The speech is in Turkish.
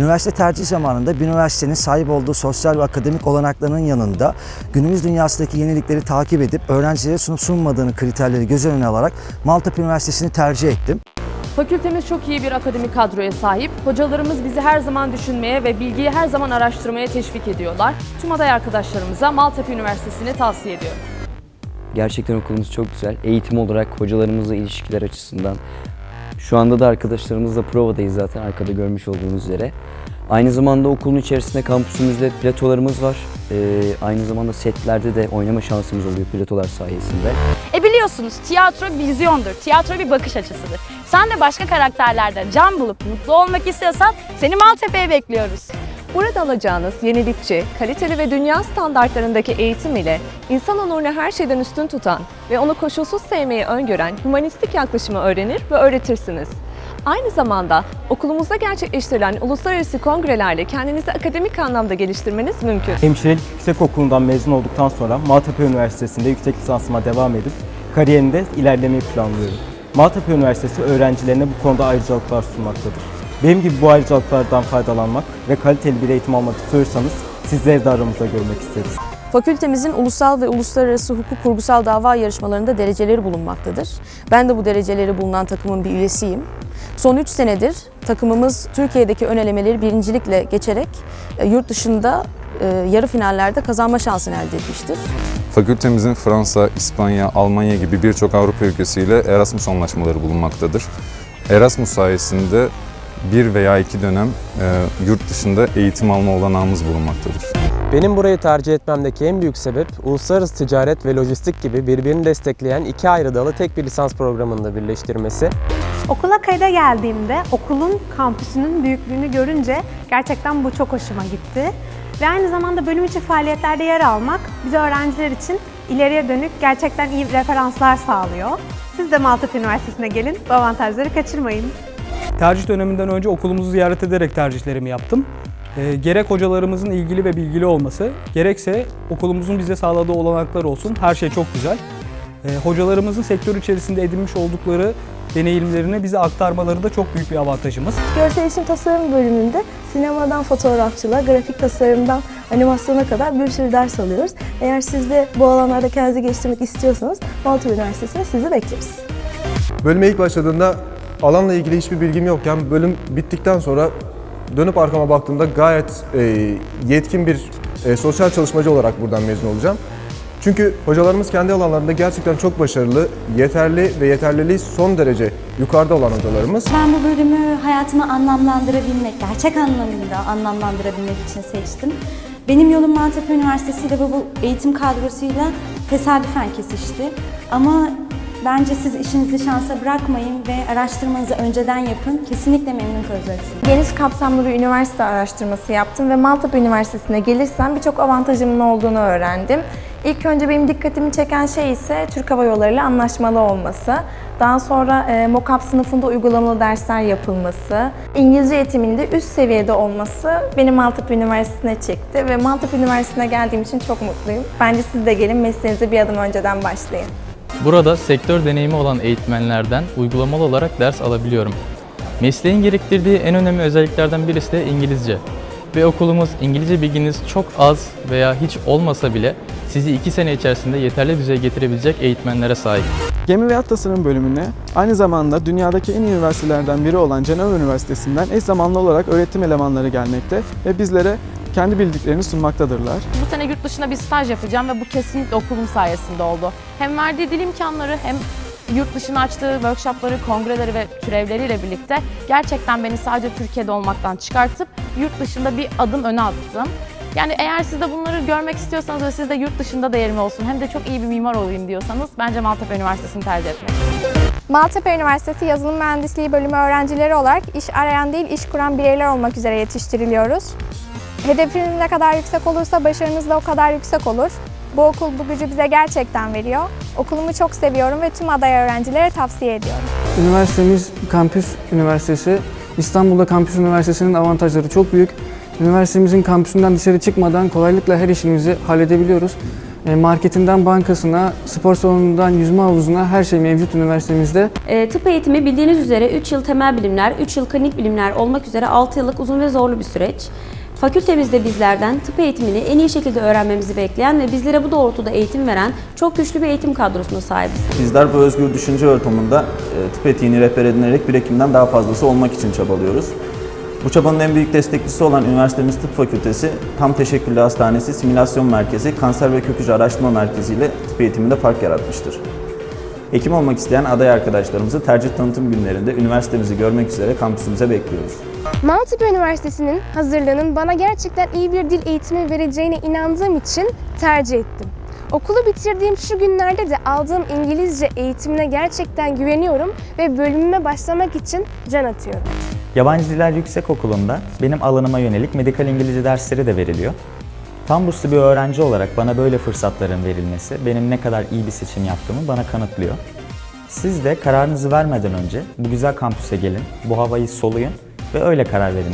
Üniversite tercih zamanında bir üniversitenin sahip olduğu sosyal ve akademik olanaklarının yanında günümüz dünyasındaki yenilikleri takip edip öğrencilere sunup sunmadığını kriterleri göz önüne alarak Maltepe Üniversitesi'ni tercih ettim. Fakültemiz çok iyi bir akademik kadroya sahip. Hocalarımız bizi her zaman düşünmeye ve bilgiyi her zaman araştırmaya teşvik ediyorlar. Tüm aday arkadaşlarımıza Maltepe Üniversitesi'ni tavsiye ediyorum. Gerçekten okulumuz çok güzel. Eğitim olarak hocalarımızla ilişkiler açısından. Şu anda da arkadaşlarımızla provadayız zaten arkada görmüş olduğunuz üzere. Aynı zamanda okulun içerisinde kampüsümüzde platolarımız var. Ee, aynı zamanda setlerde de oynama şansımız oluyor platolar sayesinde. E biliyorsunuz tiyatro vizyondur, tiyatro bir bakış açısıdır. Sen de başka karakterlerde can bulup mutlu olmak istiyorsan seni Maltepe'ye bekliyoruz. Burada alacağınız yenilikçi, kaliteli ve dünya standartlarındaki eğitim ile insan onurunu her şeyden üstün tutan ve onu koşulsuz sevmeyi öngören humanistik yaklaşımı öğrenir ve öğretirsiniz. Aynı zamanda okulumuzda gerçekleştirilen uluslararası kongrelerle kendinizi akademik anlamda geliştirmeniz mümkün. Hemşirelik Yüksekokulu'ndan mezun olduktan sonra Maltepe Üniversitesi'nde yüksek lisansıma devam edip kariyerimde ilerlemeyi planlıyorum. Maltepe Üniversitesi öğrencilerine bu konuda ayrıcalıklar sunmaktadır. Benim gibi bu ayrıcalıklardan faydalanmak ve kaliteli bir eğitim almak istiyorsanız sizleri de aramızda görmek isteriz. Fakültemizin ulusal ve uluslararası hukuk kurgusal dava yarışmalarında dereceleri bulunmaktadır. Ben de bu dereceleri bulunan takımın bir üyesiyim. Son 3 senedir takımımız Türkiye'deki ön elemeleri birincilikle geçerek e, yurt dışında e, yarı finallerde kazanma şansını elde etmiştir. Fakültemizin Fransa, İspanya, Almanya gibi birçok Avrupa ülkesiyle Erasmus anlaşmaları bulunmaktadır. Erasmus sayesinde bir veya iki dönem e, yurt dışında eğitim alma olanağımız bulunmaktadır. Benim burayı tercih etmemdeki en büyük sebep uluslararası ticaret ve lojistik gibi birbirini destekleyen iki ayrı dalı tek bir lisans programında birleştirmesi. Okula kayda geldiğimde okulun kampüsünün büyüklüğünü görünce gerçekten bu çok hoşuma gitti. Ve aynı zamanda bölüm içi faaliyetlerde yer almak bize öğrenciler için ileriye dönük gerçekten iyi referanslar sağlıyor. Siz de Maltepe Üniversitesi'ne gelin, bu avantajları kaçırmayın. Tercih döneminden önce okulumuzu ziyaret ederek tercihlerimi yaptım. Ee, gerek hocalarımızın ilgili ve bilgili olması, gerekse okulumuzun bize sağladığı olanaklar olsun. Her şey çok güzel. Ee, hocalarımızın sektör içerisinde edinmiş oldukları deneyimlerini bize aktarmaları da çok büyük bir avantajımız. Görsel iletişim tasarım bölümünde sinemadan fotoğrafçılığa, grafik tasarımdan animasyona kadar bir sürü ders alıyoruz. Eğer siz de bu alanlarda kendinizi geliştirmek istiyorsanız Maltepe Üniversitesi'ne sizi bekleriz. Bölüme ilk başladığımda alanla ilgili hiçbir bilgim yokken bölüm bittikten sonra dönüp arkama baktığımda gayet e, yetkin bir e, sosyal çalışmacı olarak buradan mezun olacağım. Çünkü hocalarımız kendi alanlarında gerçekten çok başarılı, yeterli ve yeterliliği son derece yukarıda olan hocalarımız. Ben bu bölümü hayatıma anlamlandırabilmek, gerçek anlamıyla anlamlandırabilmek için seçtim. Benim yolum Maltepe Üniversitesi ile bu eğitim kadrosuyla tesadüfen kesişti. Ama bence siz işinizi şansa bırakmayın ve araştırmanızı önceden yapın. Kesinlikle memnun kalacaksınız. Geniş kapsamlı bir üniversite araştırması yaptım ve Maltepe Üniversitesi'ne gelirsem birçok avantajımın olduğunu öğrendim. İlk önce benim dikkatimi çeken şey ise Türk Hava Yolları ile anlaşmalı olması. Daha sonra e, MOKAP sınıfında uygulamalı dersler yapılması, İngilizce eğitiminde üst seviyede olması beni Maltepe Üniversitesi'ne çekti ve Maltepe Üniversitesi'ne geldiğim için çok mutluyum. Bence siz de gelin mesleğinize bir adım önceden başlayın. Burada sektör deneyimi olan eğitmenlerden uygulamalı olarak ders alabiliyorum. Mesleğin gerektirdiği en önemli özelliklerden birisi de İngilizce. Ve okulumuz İngilizce bilginiz çok az veya hiç olmasa bile sizi 2 sene içerisinde yeterli düzeye getirebilecek eğitmenlere sahip. Gemi ve Yat Tasarım bölümüne aynı zamanda dünyadaki en iyi üniversitelerden biri olan Cenevre Üniversitesi'nden eş zamanlı olarak öğretim elemanları gelmekte ve bizlere kendi bildiklerini sunmaktadırlar. Bu sene yurt dışında bir staj yapacağım ve bu kesinlikle okulum sayesinde oldu. Hem verdiği dil imkanları hem yurt dışına açtığı workshopları, kongreleri ve türevleriyle birlikte gerçekten beni sadece Türkiye'de olmaktan çıkartıp yurt dışında bir adım öne attım. Yani eğer siz de bunları görmek istiyorsanız ve siz de yurt dışında da yerim olsun hem de çok iyi bir mimar olayım diyorsanız bence Maltepe Üniversitesi'ni tercih etmek. Maltepe Üniversitesi Yazılım Mühendisliği bölümü öğrencileri olarak iş arayan değil iş kuran bireyler olmak üzere yetiştiriliyoruz. Hedefiniz ne kadar yüksek olursa başarınız da o kadar yüksek olur. Bu okul bu gücü bize gerçekten veriyor. Okulumu çok seviyorum ve tüm aday öğrencilere tavsiye ediyorum. Üniversitemiz kampüs üniversitesi. İstanbul'da kampüs üniversitesinin avantajları çok büyük. Üniversitemizin kampüsünden dışarı çıkmadan kolaylıkla her işimizi halledebiliyoruz. E, Marketinden bankasına, spor salonundan yüzme havuzuna her şey mevcut üniversitemizde. E, tıp eğitimi bildiğiniz üzere 3 yıl temel bilimler, 3 yıl klinik bilimler olmak üzere 6 yıllık uzun ve zorlu bir süreç. Fakültemizde bizlerden tıp eğitimini en iyi şekilde öğrenmemizi bekleyen ve bizlere bu doğrultuda eğitim veren çok güçlü bir eğitim kadrosuna sahibiz. Bizler bu özgür düşünce ortamında e, tıp etiğini rehber edinerek bir hekimden daha fazlası olmak için çabalıyoruz. Bu çabanın en büyük destekçisi olan üniversitemiz Tıp Fakültesi, Tam Teşekküllü Hastanesi, Simülasyon Merkezi, Kanser ve Kök Hücre Araştırma Merkezi ile tıp eğitiminde fark yaratmıştır. Hekim olmak isteyen aday arkadaşlarımızı tercih tanıtım günlerinde üniversitemizi görmek üzere kampüsümüze bekliyoruz. Maltepe Üniversitesi'nin hazırlığının bana gerçekten iyi bir dil eğitimi vereceğine inandığım için tercih ettim. Okulu bitirdiğim şu günlerde de aldığım İngilizce eğitimine gerçekten güveniyorum ve bölümüme başlamak için can atıyorum. Yabancı Diller Yüksekokulu'nda benim alanıma yönelik medikal İngilizce dersleri de veriliyor. Tam bir öğrenci olarak bana böyle fırsatların verilmesi benim ne kadar iyi bir seçim yaptığımı bana kanıtlıyor. Siz de kararınızı vermeden önce bu güzel kampüse gelin, bu havayı soluyun ve öyle karar verin